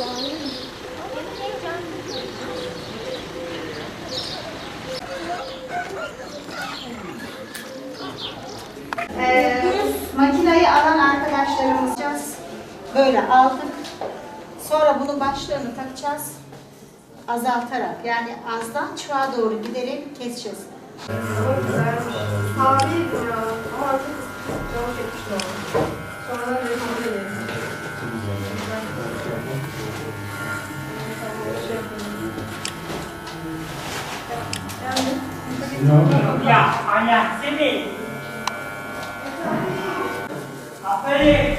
Ee, makinayı alan arkadaşlarımızca böyle aldık. Sonra bunun başlığını takacağız. Azaltarak yani azdan çoğa doğru giderek keseceğiz. Sabit ya. Ama artık canı çekmişti Ya aynen seni. Aferin.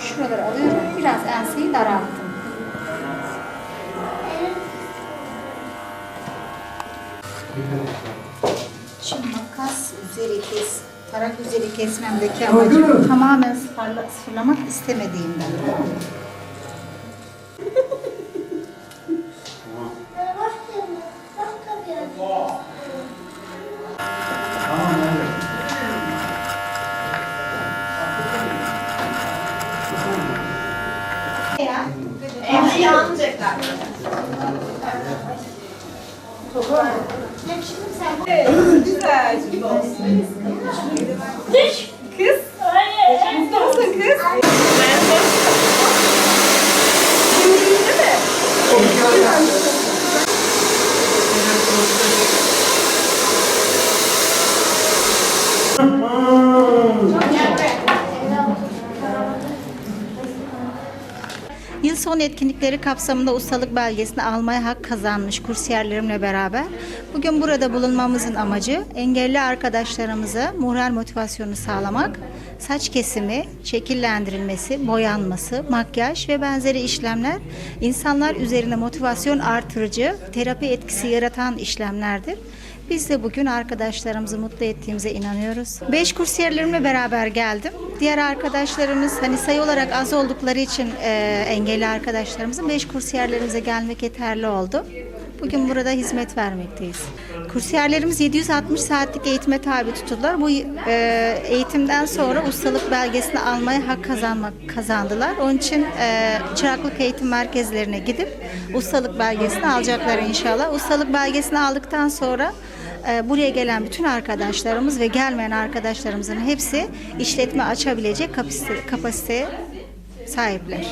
Şuraları alıyorum. Biraz enseyi daralttım. Şimdi makas üzeri kes, tarak üzeri kesmemdeki amacım tamamen sıfırlamak istemediğimden. Ya, Evde yanacaklar. hep şimdi sen bu Güzel. Kız. Mutlu Sonu etkinlikleri kapsamında ustalık belgesini almaya hak kazanmış kursiyerlerimle beraber bugün burada bulunmamızın amacı engelli arkadaşlarımıza moral motivasyonu sağlamak, saç kesimi, şekillendirilmesi, boyanması, makyaj ve benzeri işlemler insanlar üzerine motivasyon artırıcı, terapi etkisi yaratan işlemlerdir. Biz de bugün arkadaşlarımızı mutlu ettiğimize inanıyoruz. Beş kursiyerlerimle beraber geldim. Diğer arkadaşlarımız hani sayı olarak az oldukları için e, engelli arkadaşlarımızın beş kursiyerlerimize gelmek yeterli oldu. Bugün burada hizmet vermekteyiz. Kursiyerlerimiz 760 saatlik eğitime tabi tutuldular. Bu e, eğitimden sonra ustalık belgesini almaya hak kazanmak kazandılar. Onun için e, çıraklık eğitim merkezlerine gidip ustalık belgesini alacaklar inşallah. Ustalık belgesini aldıktan sonra e, buraya gelen bütün arkadaşlarımız ve gelmeyen arkadaşlarımızın hepsi işletme açabilecek kapasite, kapasiteye sahipler.